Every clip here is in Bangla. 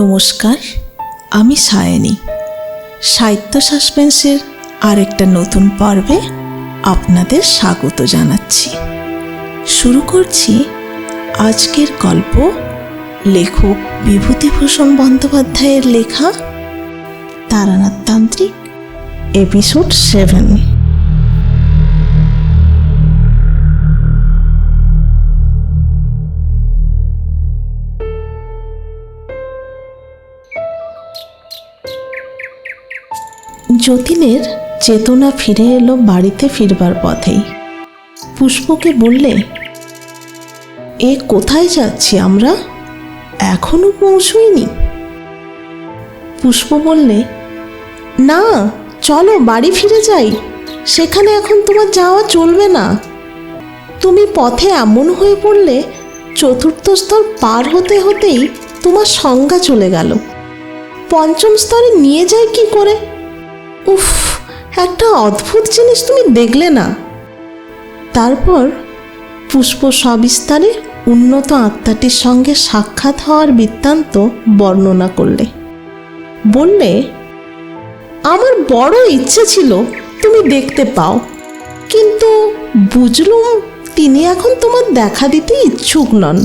নমস্কার, আমি সায়নী। সাহিত্য সাসপেন্সের আরেকটা নতুন পর্বে আপনাদের স্বাগত জানাচ্ছি। শুরু করছি আজকের গল্প লেখক বিভূতিভূষণ বন্দ্যোপাধ্যায়ের লেখা তারানাথ তান্ত্রিক এপিসোড সেভেন। যতীনের চেতনা ফিরে এলো বাড়িতে ফিরবার পথেই। পুষ্পকে বললে, এ কোথায় যাচ্ছি আমরা? এখনও পৌঁছইনি? পুষ্প বললে, না, চলো বাড়ি ফিরে যাই। সেখানে এখন তোমার যাওয়া চলবে না। তুমি পথে এমন হয়ে পড়লে চতুর্থ স্তর পার হতে হতেই তোমার সংজ্ঞা চলে গেল। পঞ্চম স্তরে নিয়ে যায় কি করে? উফ, একটা অদ্ভুত জিনিস তুমি দেখলে না। তারপর পুষ্প সবিস্তারে উন্নত আত্মাটির সঙ্গে সাক্ষাৎ হওয়ার বৃত্তান্ত বর্ণনা করলে। বললে, আমার বড় ইচ্ছে ছিল তুমি দেখতে পাও, কিন্তু বুঝলুম তিনি এখন তোমার দেখা দিতে ইচ্ছুক নন।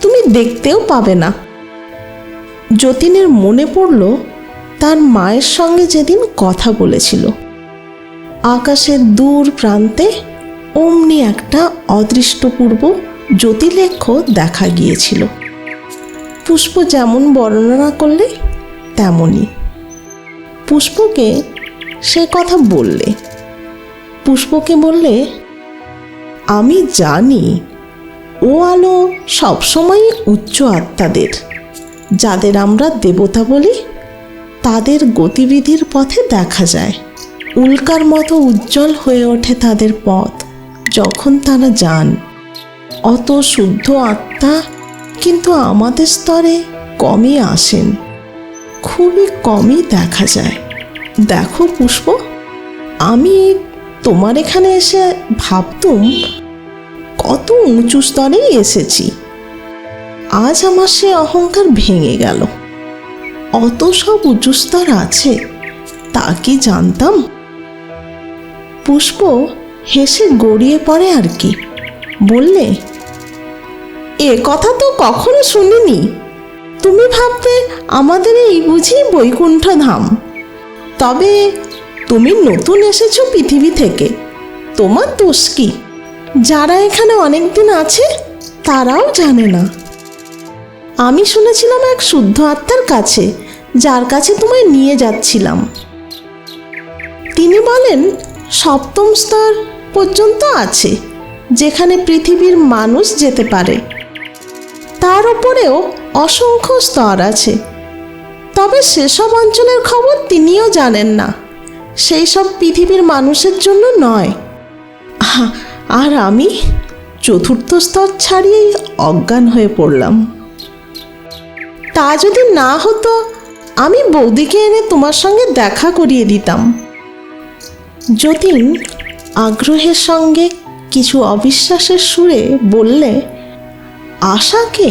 তুমি দেখতেও পাবে না। যতীনের মনে পড়ল তার মায়ের সঙ্গে যেদিন কথা বলেছিল। আকাশের দূর প্রান্তে অমনি একটা অদৃষ্টপূর্ব জ্যোতিলেখ্য দেখা গিয়েছিল। পুষ্প যেমন বর্ণনা করলে তেমনই পুষ্পকে সে কথা বললে। পুষ্পকে বললে, আমি জানি, ও আলো সবসময় উচ্চ আত্মাদের, যাদের আমরা দেবতা বলি তাদের গতিবিধির পথে দেখা যায়। উল্কার মতো উজ্জ্বল হয়ে ওঠে তাদের পথ, যখন তারা যান। অত শুদ্ধ আত্মা কিন্তু আমাদের স্তরে কমই আসেন। খুবই কমই দেখা যায়। দেখো পুষ্প, আমি তোমার এখানে এসে ভাবতুম, কত উঁচু স্তরেই এসেছি। আজ আমার সে অহংকার ভেঙে গেল। অত সব উঁচু স্তর আছে, তা কি জানতাম? পুষ্প হেসে গড়িয়ে পড়ে আর কি, বললে, এ কথা তো কখনো শুনিনি। তুমি ভাববে আমাদের এই বুঝি বৈকুণ্ঠ ধাম। তবে তুমি নতুন এসেছ পৃথিবী থেকে, তোমার দোষ কি? যারা এখানে অনেকদিন আছে, তারাও জানে না। আমি শুনেছিলাম এক শুদ্ধ আত্মার কাছে যার কাছে তোমায় নিয়ে যাচ্ছিলাম। তিনি বলেন, সপ্তম স্তর পর্যন্ত আছে, যেখানে পৃথিবীর মানুষ যেতে পারে। তার উপরেও অসংখ্য স্তর আছে। তবে সেসব অঞ্চলের খবর তিনিও জানেন না। সেই সব পৃথিবীর মানুষের জন্য নয়। আর আমি চতুর্থ স্তর ছাড়িয়েই অজ্ঞান হয়ে পড়লাম। তা যদি না হতো আমি বৌদিকে এনে তোমার সঙ্গে দেখা করিয়ে দিতাম। যতীন আগ্রহের সঙ্গে কিছু অবিশ্বাসের সুরে বললে আশাকে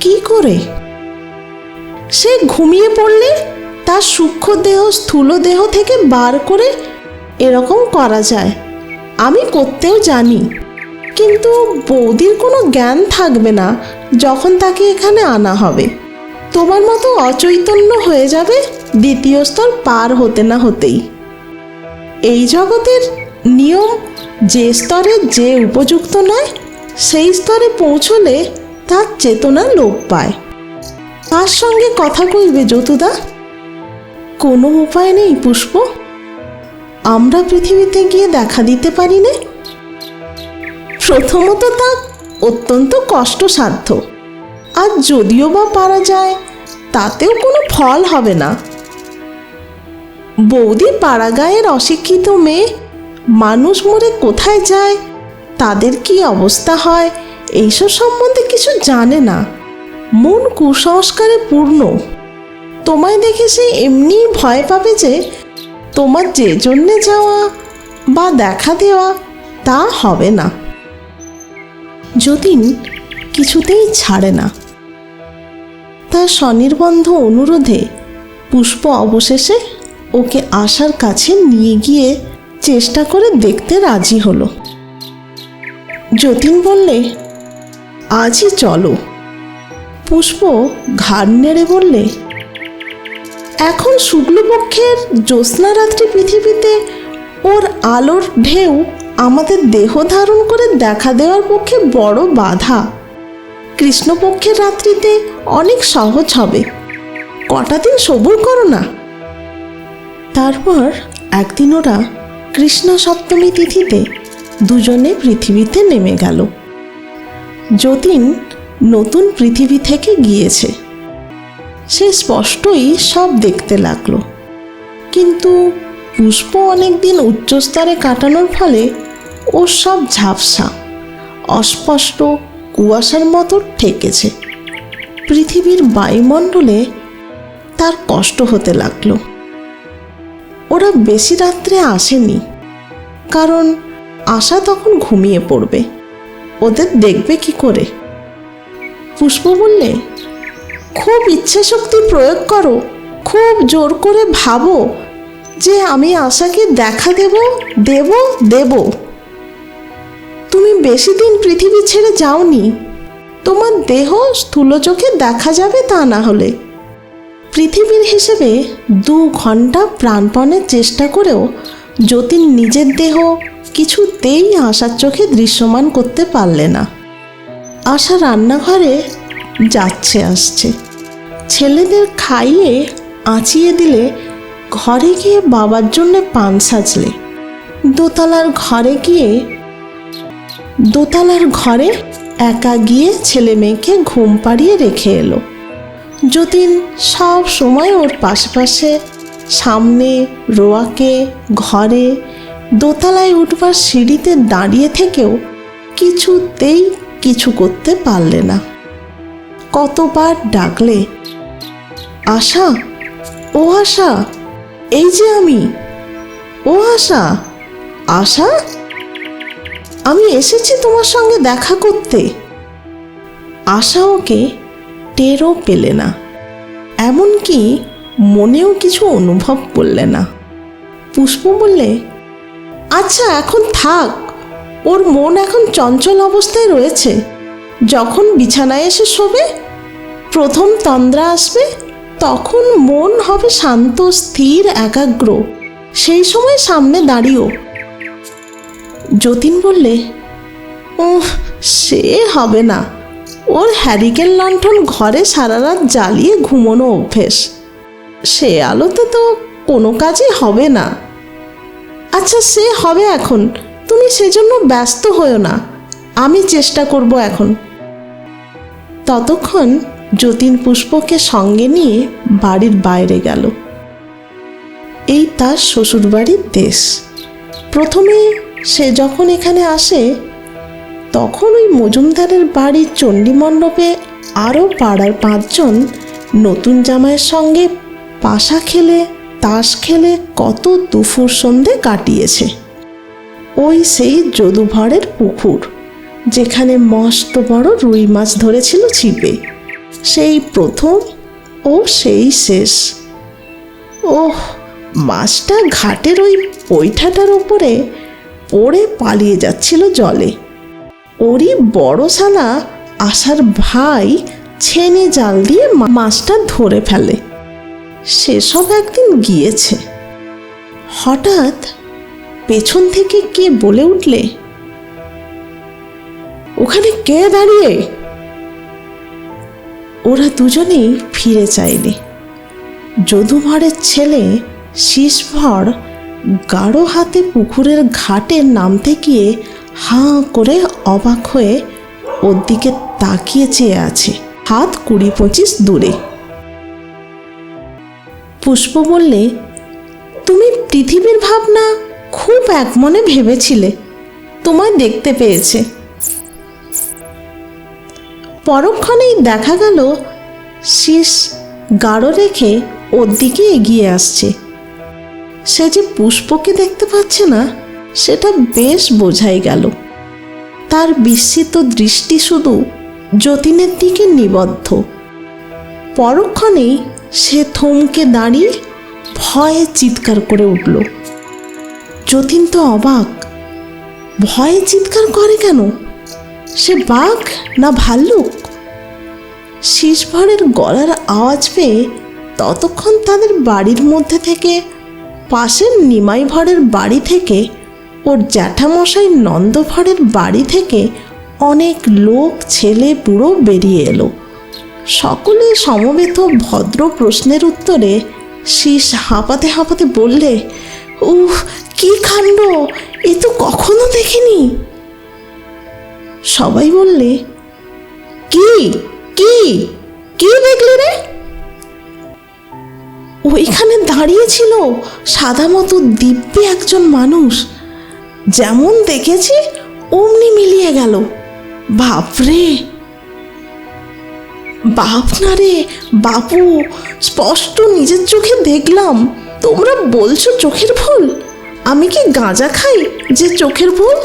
কি করে? সে ঘুমিয়ে পড়লে তার সূক্ষ্ম দেহ, স্থূল দেহ থেকে বার করে এরকম করা যায়। আমি করতেও জানি, কিন্তু বৌদির কোনো জ্ঞান থাকবে না যখন তাকে এখানে আনা হবে। তোমার মতো অচৈতন্য হয়ে যাবে দ্বিতীয় স্তর পার হতে না হতেই। এই জগতের নিয়ম যে স্তরে যে উপযুক্ত নয়, সেই স্তরে পৌঁছলে তার চেতনা লোপ পায়। তার সঙ্গে কথা কইবে যতুদা। কোনো উপায় নেই পুষ্প। আমরা পৃথিবীতে গিয়ে দেখা দিতে পারি না। প্রথমত তা অত্যন্ত কষ্টসাধ্য। আর যদিও বা পারা যায়, তাতেও কোনো ফল হবে না। বৌদি পাড়াগাঁয়ের অশিক্ষিত মেয়ে, মানুষ মরে কোথায় যায়, তাদের কি অবস্থা হয়, এইসব সম্বন্ধে কিছু জানে না। মন কুসংস্কারে পূর্ণ। তোমায় দেখে সে এমনি ভয় পাবে যে, তোমার যে জন্যে যাওয়া বা দেখা দেওয়া তা হবে না। যতীন কিছুতেই ছাড়ে না। তার স্বনির্বন্ধ অনুরোধে পুষ্প অবশেষে ওকে আশার কাছে নিয়ে গিয়ে চেষ্টা করে দেখতে রাজি হলো। যতীন বললে, আজই চলো। পুষ্প ঘাড় নেড়ে বললে, এখন শুক্লপক্ষের জ্যোৎস্নারাত্রি পৃথিবীতে ওর আলোর ঢেউ আমাদের দেহ ধারণ করে দেখা দেওয়ার পক্ষে বড় বাধা। কৃষ্ণপক্ষের রাত্রিতে অনেক সহজ হবে। কটা দিন সবুর করো না। তারপর একদিন ওরা কৃষ্ণ সপ্তমী তিথিতে দুজনে পৃথিবীতে নেমে গেল। যতীন নতুন পৃথিবী থেকে গিয়েছে। সে স্পষ্টই সব দেখতে লাগল। কিন্তু পুষ্প অনেকদিন উচ্চস্তরে কাটানোর ফলে ওর সব ঝাপসা, অস্পষ্ট কুয়াশার মতো ঠেকেছে। পৃথিবীর বায়ুমণ্ডলে তার কষ্ট হতে লাগল। ওরা বেশি রাত্রে আসেনি, কারণ আশা তখন ঘুমিয়ে পড়বে। ওদের দেখবে কি করে? পুষ্প বললে, খুব ইচ্ছে শক্তি প্রয়োগ করো, খুব জোর করে ভাবো যে আমি আশাকে দেখা দেব দেব দেব। তুমি বেশি দিন পৃথিবী ছেড়ে যাওনি। তোমার দেহ স্থূল চোখে দেখা যাবে তা না হলে। পৃথিবীর হিসেবে দু ঘণ্টা প্রাণপণের চেষ্টা করেও যতীন নিজের দেহ কিছুতেই আশার চোখে দৃশ্যমান করতে পারলে না। আশা রান্নাঘরে যাচ্ছে আসছে। ছেলেদের খাইয়ে আঁচিয়ে দিলে ঘরে গিয়ে বাবার জন্য পান সাজলে। দোতলার ঘরে গিয়ে দোতলার ঘরে একা গিয়ে ছেলে মেয়েকে ঘুম পাড়িয়ে রেখে এলো। যতীন সব সময় ওর পাশে সামনে রোয়াকে, ঘরে, দোতলায় উঠবার সিঁড়িতে দাঁড়িয়ে থেকেও কিছুতেই কিছু করতে পারলে না। কতবার ডাকলে, আশা, ও আশা, এই যে আমি, ও আশা আশা আমি এসেছি তোমার সঙ্গে দেখা করতে। আশা ওকে টেরও পেলে না। এমনকি মনেও কিছু অনুভব করলে না। পুষ্প বললে আচ্ছা এখন থাক। ওর মন এখন চঞ্চল অবস্থায় রয়েছে। যখন বিছানায় এসে শোবে, প্রথম তন্দ্রা আসবে, তখন মন হবে শান্ত, স্থির, একাগ্র। সেই সময় সামনে দাঁড়িয়েও যতীন বললে, উহ, সে হবে না। ওর হ্যারিকেন লণ্ঠন ঘরে সারা রাত জ্বালিয়ে ঘুমোনো অভ্যেস। সে আলোতে তো কোনো কাজই হবে না। আচ্ছা সে হবে এখন। তুমি সেজন্য ব্যস্ত হও না। আমি চেষ্টা করব এখন। ততক্ষণ যতীন পুষ্পকে সঙ্গে নিয়ে বাড়ির বাইরে গেল। এই তার শ্বশুরবাড়ির দেশ। প্রথমে সে যখন এখানে আসে, তখন ওই মজুমদারের বাড়ির চণ্ডীমণ্ডপে আরও পাড়ার পাঁচজন নতুন জামাইয়ের সঙ্গে পাশা খেলে, তাস খেলে কত দুপুর সন্ধে কাটিয়েছে। ওই সেই যদুভরের পুকুর, যেখানে মস্ত বড় রুই মাছ ধরেছিল ছিপে। সেই প্রথম ও সেই শেষ। ওহ মাছটা ঘাটের ওই পৈঠাটার ওপরে পড়ে পালিয়ে যাচ্ছিল জলে। ওরই বড় শালা আসার ভাই ছেনে জাল দিয়ে মাছটা ধরে ফেলে। সেসব একদিন গিয়েছে। হঠাৎ পেছন থেকে কে বলে উঠলে, ওখানে কে দাঁড়িয়ে? ওরা দুজনেই ফিরে চাইলে। যদুভরের ছেলে শীষভর গাঢ় হাতে পুকুরের ঘাটে নামতে গিয়ে হাঁ করে অবাক হয়ে ওর দিকে তাকিয়ে চেয়ে আছে, হাত কুড়ি পঁচিশ দূরে। পুষ্প বললে, তুমি পৃথিবীর ভাবনা খুব একমনে ভেবেছিলে, তোমায় দেখতে পেয়েছে। পরক্ষণেই দেখা গেল, শীষ গাঢ় রেখে ওর দিকে এগিয়ে আসছে। সে যে পুষ্পকে দেখতে পাচ্ছে না, সেটা বেশ বোঝাই গেল। তার বিস্মিত দৃষ্টি শুধু যতীনের দিকে নিবদ্ধ। পরক্ষণেই সে থমকে দাঁড়িয়ে ভয়ে চিৎকার করে উঠল। যতীন তো অবাক। ভয়ে চিৎকার করে কেন? সে বাঘ না ভাল্লুক? শেষভরের গলার আওয়াজ পেয়ে ততক্ষণ তাদের বাড়ির মধ্যে থেকে পাশের নিমাই ভরের বাড়ি থেকে, ওর জ্যাঠামশাই নন্দভরের বাড়ি থেকে অনেক লোক, ছেলে, বুড়ো বেরিয়ে এলো। সকলে সমবেত ভদ্র প্রশ্নের উত্তরে শীষ হাঁপাতে হাঁপাতে বললে, উহ, কি কাণ্ড! এ তো কখনো দেখিনি। সবাই বললে, কি? কি? কি দেখলি রে? দাঁড়িয়েছিল সাদা মতো দিব্যি একজন মানুষ। যেমন দেখেছি, অমনি মিলিয়ে গেল। বাপরে! বাপ না রে, বাপু, স্পষ্ট নিজের চোখে দেখলাম। তোমরা বলছো চোখের ভুল? আমি কি গাঁজা খাই যে চোখের ভুল?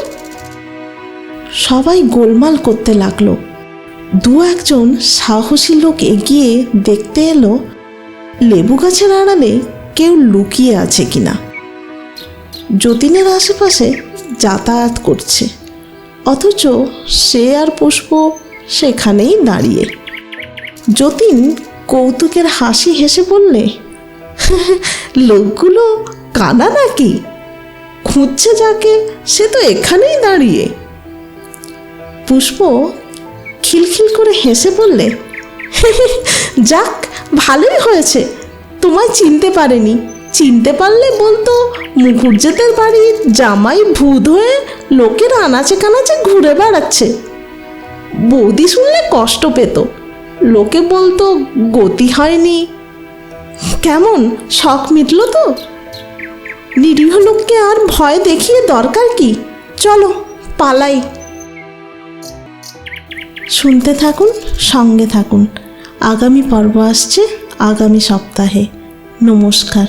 সবাই গোলমাল করতে লাগল। দু একজন সাহসী লোক এগিয়ে দেখতে এলো, লেবু গাছের আড়ালে কেউ লুকিয়ে আছে কিনা। যতীনের আশেপাশে যাতায়াত করছে। অথচ সে আর পুষ্প সেখানেই দাঁড়িয়ে। যতীন কৌতুকের হাসি হেসে বললে, লোকগুলো কানা নাকি? খুঁজছে যাকে, সে তো এখানেই দাঁড়িয়ে। পুষ্প খিলখিল করে হেসে বললে, যাক, ভালোই হয়েছে। তোমায় চিনতে পারেনি। চিনতে পারলে বলতো মুখুজ্জেদের বাড়ির জামাই ভূত হয়ে লোকের আনাচে কানাচে ঘুরে বেড়াচ্ছে। বৌদি শুনলে কষ্ট পেত। লোকে বলতো, গতি হয়নি। কেমন, শখ মিটল তো? নিরীহ লোককে আর ভয় দেখিয়ে দরকার কি? চলো, পালাই। শুনতে থাকুন, সঙ্গে থাকুন। আগামী পর্ব আসছে। আগামী সপ্তাহে। নমস্কার।